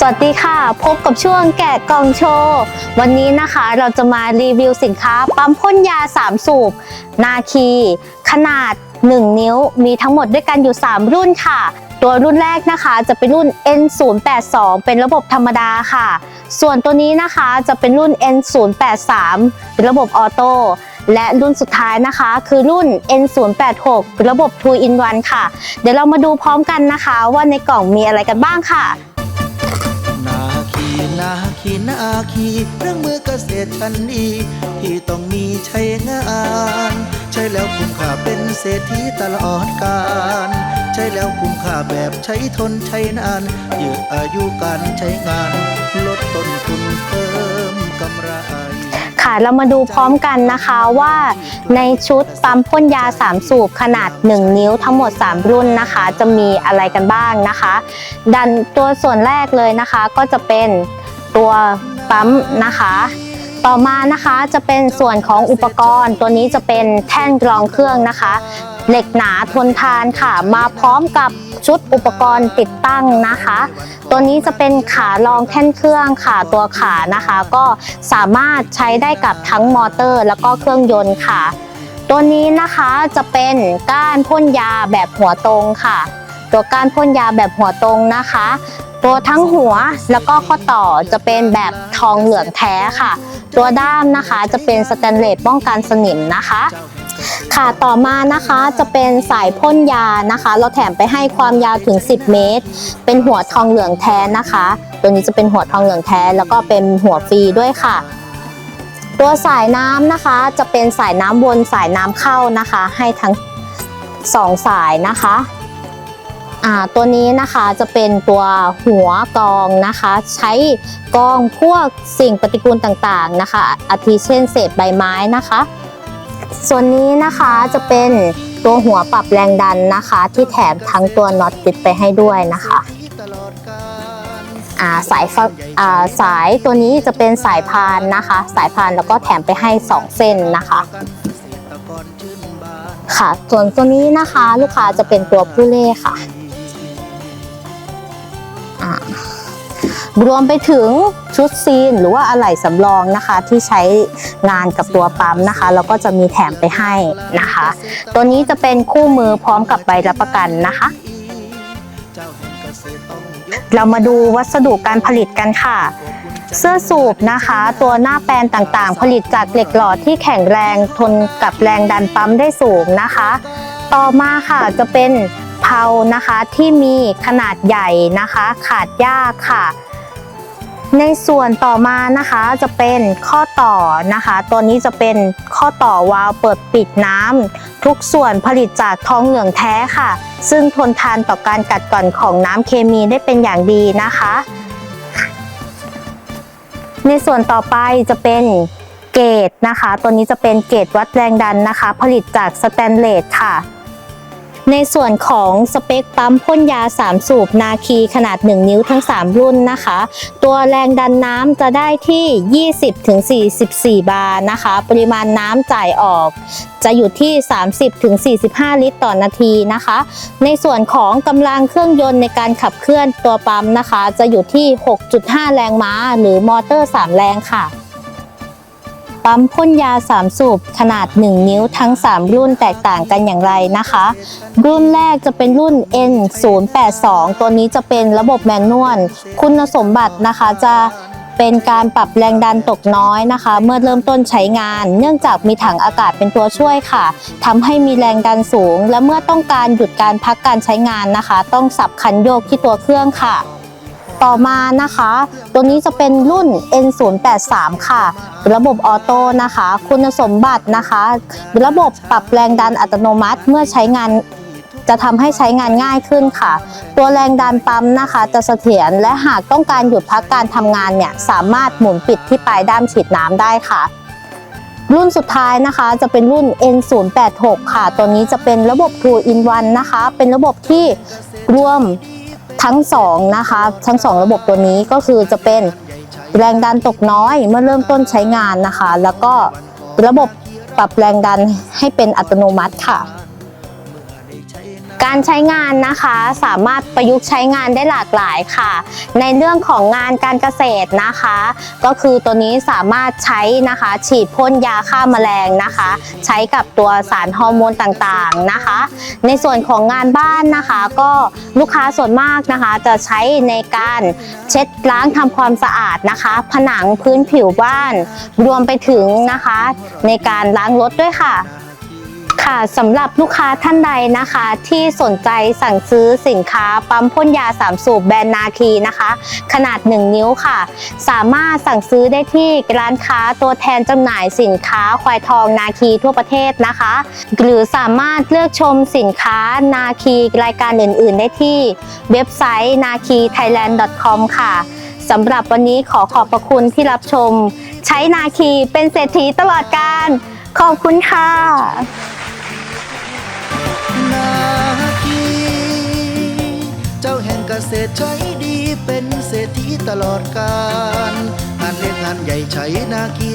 สวัสดีค่ะ พบกับช่วงแกะกล่องโชว์ วันนี้นะคะเราจะมารีวิวสินค้าปั๊มพ่นยา 3 สูบ นาคี ขนาด 1 นิ้วมีทั้งหมดด้วยกันอยู่ 3 รุ่นค่ะ ตัวรุ่นแรกนะคะจะเป็นรุ่น N082 เป็นระบบธรรมดาค่ะ ส่วนตัวนี้นะคะจะเป็นรุ่น N083 เป็นระบบออโต้และรุ่นสุดท้ายนะคะคือรุ่น N086 เป็นระบบ 2 in 1 ค่ะ เดี๋ยวเรามาดูพร้อมกันนะคะ ว่าในกล่องมีอะไรกันบ้างค่ะ นาคีนาคีเครื่องมือเกษตรชั้นดี ที่ต้องมีใช้งาน ใช้แล้วคุ้มค่าเป็นเศรษฐีตลอดกาลใช้แล้วคุ้มค่าแบบใช้ทนใช้นานยืดอายุการใช้งาน ลดต้นทุนเพิ่มกำไรค่ะเรามาดูพร้อมกันนะคะว่า ในชุดปั๊มพ่นยา 3 สูบขนาด 1 นิ้วทั้งหมด 3 รุ่นนะคะ จะมีอะไรกันบ้างนะคะ ดันตัวส่วนแรกเลยนะคะก็จะเป็น ตัวปั๊มนะคะ ต่อมานะคะจะเป็นส่วนของอุปกรณ์ ตัวนี้จะเป็นแท่นกรองเครื่องนะคะ เหล็กหนาทนทานค่ะ มาพร้อมกับชุดอุปกรณ์ติดตั้งนะคะ ตัวนี้จะเป็นขารองแท่นเครื่องค่ะตัวขานะคะ ก็สามารถใช้ได้กับทั้งมอเตอร์ แล้วก็เครื่องยนต์ค่ะ ตัวนี้นะคะจะเป็นก้านพ่นยาแบบหัวตรงค่ะ ตัวก้านพ่นยาแบบหัวตรงนะคะ ตัวทั้งหัวแล้วก็ข้อต่อจะเป็นแบบทองเหลืองแท้ค่ะ ตัวด้ามนะคะจะเป็นสแตนเลสป้องกันสนิมนะคะ ค่ะต่อมานะคะจะเป็นสายพ่นยานะคะ เราแถมไปให้ความยาวถึง 10 เมตร เป็นหัวทองเหลืองแท้นะคะ ตัวนี้จะเป็นหัวทองเหลืองแท้ แล้วก็เป็นหัวฟรีด้วยค่ะตัวสายน้ำนะคะจะเป็นสายน้ำวนสายน้ำเข้านะคะ ให้ทั้งสองสายนะคะ ตัวนี้นะคะจะเป็นตัวหัวกองนะคะ ใช้กองพวกสิ่งปฏิกูลต่างๆนะคะอาทิเช่นเศษใบไม้นะคะ ส่วนนี้นะคะจะเป็นตัวหัวปรับแรงดันนะคะ ที่แถมทั้งตัวน็อตติดไปให้ด้วยนะคะาสายาสายตัวนี้จะเป็นสายพานนะคะ สายพานแล้วก็แถมไปให้ 2 เส้นนะคะค่ะส่วนตัวนี้นะคะลูกค้าจะเป็นตัวผู้เล่ค่ะ รวมไปถึงชุดซีนหรือว่าอะไหล่สำรองนะคะ ที่ใช้งานกับตัวปั๊มนะคะแล้วก็จะมีแถมไปให้นะคะ ตัวนี้จะเป็นคู่มือพร้อมกับใบรับประกันนะคะ เรามาดูวัสดุการผลิตกันค่ะเสื้อสูบนะคะ ตัวหน้าแปลนต่างๆ ผลิตจากเหล็กหล่อที่แข็งแรงทนกับแรงดันปั๊มได้สูงนะคะ ต่อมาค่ะจะเป็นเพลานะคะที่มีขนาดใหญ่นะคะ ขาดยากค่ะ ในส่วนต่อมานะคะจะเป็นข้อต่อนะคะ ตัวนี้จะเป็นข้อต่อวาล์วเปิดปิดน้ำทุกส่วนผลิตจากทองเหลืองแท้ค่ะ ซึ่งทนทานต่อการกัดกร่อนของน้ำเคมีได้เป็นอย่างดีนะคะ ในส่วนต่อไปจะเป็นเกจนะคะ ตัวนี้จะเป็นเกจวัดแรงดันนะคะ ผลิตจากสแตนเลสค่ะ ในส่วนของสเปคปั๊มพ่นยา 3 สูบนาคีขนาด 1 นิ้วทั้ง 3 รุ่นนะคะ ตัวแรงดันน้ำจะได้ที่ 20-44 บาร์นะคะ ปริมาณน้ำจ่ายออก จะอยู่ที่ 30-45 ลิตรต่อนาทีนะคะ ในส่วนของกำลังเครื่องยนต์ในการขับเคลื่อนตัวปั๊มนะคะ จะอยู่ที่ 6.5 แรงม้า หรือมอเตอร์ 3 แรงค่ะ ปั๊มพ่นยา 3 สูบขนาด 1 นิ้วทั้ง 3 รุ่นแตกต่างกันอย่างไรนะคะ รุ่นแรกจะเป็นรุ่น N082 ตัวนี้จะเป็นระบบแมนนวลคุณสมบัตินะคะจะเป็นการปรับแรงดันตกน้อยนะคะ เมื่อเริ่มต้นใช้งาน เนื่องจากมีถังอากาศเป็นตัวช่วยค่ะทำให้มีแรงดันสูง และเมื่อต้องการหยุดการพักการใช้งานนะคะ ต้องสับคันโยกที่ตัวเครื่องค่ะ ต่อมานะคะ ตัวนี้จะเป็นรุ่น N083 ค่ะ ระบบออโต้นะคะ คุณสมบัตินะคะ ระบบปรับแรงดันอัตโนมัติเมื่อใช้งานจะทำให้ใช้งานง่ายขึ้นค่ะ ตัวแรงดันปั๊มนะคะ จะเสถียรและหากต้องการหยุดพักการทำงานเนี่ยสามารถหมุนปิดที่ปลายด้ามฉีดน้ำได้ค่ะ รุ่นสุดท้ายนะคะจะเป็นรุ่น N086 ค่ะ ตัวนี้จะเป็นระบบ 2 in 1นะคะ เป็นระบบที่รวม ทั้งสองนะคะทั้งสองระบบตัวนี้ก็คือจะเป็นแรงดันตกน้อยเมื่อเริ่มต้นใช้งานนะคะ แล้วก็ระบบปรับแรงดันให้เป็นอัตโนมัติค่ะ การใช้งานนะคะสามารถประยุกต์ใช้งานได้หลากหลายค่ะ ในเรื่องของงานการเกษตรนะคะ ก็คือตัวนี้สามารถใช้นะคะ ฉีดพ่นยาฆ่าแมลงนะคะ ใช้กับตัวสารฮอร์โมนต่างๆนะคะ ในส่วนของงานบ้านนะคะ ก็ลูกค้าส่วนมากนะคะ จะใช้ในการเช็ดล้างทำความสะอาดนะคะ ผนังพื้นผิวบ้าน รวมไปถึงนะคะ ในการล้างรถด้วยค่ะ ค่ะสำหรับลูกค้าท่านใดนะคะ ที่สนใจสั่งซื้อสินค้าปั๊มพ่นยาสามสูบแบรนด์นาคีนะคะ ขนาด 1 นิ้วค่ะ สามารถสั่งซื้อได้ที่ร้านค้าตัวแทนจำหน่ายสินค้าควายทองนาคีทั่วประเทศนะคะ หรือสามารถเลือกชมสินค้านาคีรายการอื่น ๆ ได้ที่เว็บไซต์ n a k i thailand com ค่ะสำหรับวันนี้ขอขอบพระคุณที่รับชม ใช้นาคีเป็นเศรษฐีตลอดการขอบคุณค่ะ เกษใช้ดีเป็นเศรษฐีตลอดกาลงานเล็กงานใหญ่ใช้นาคี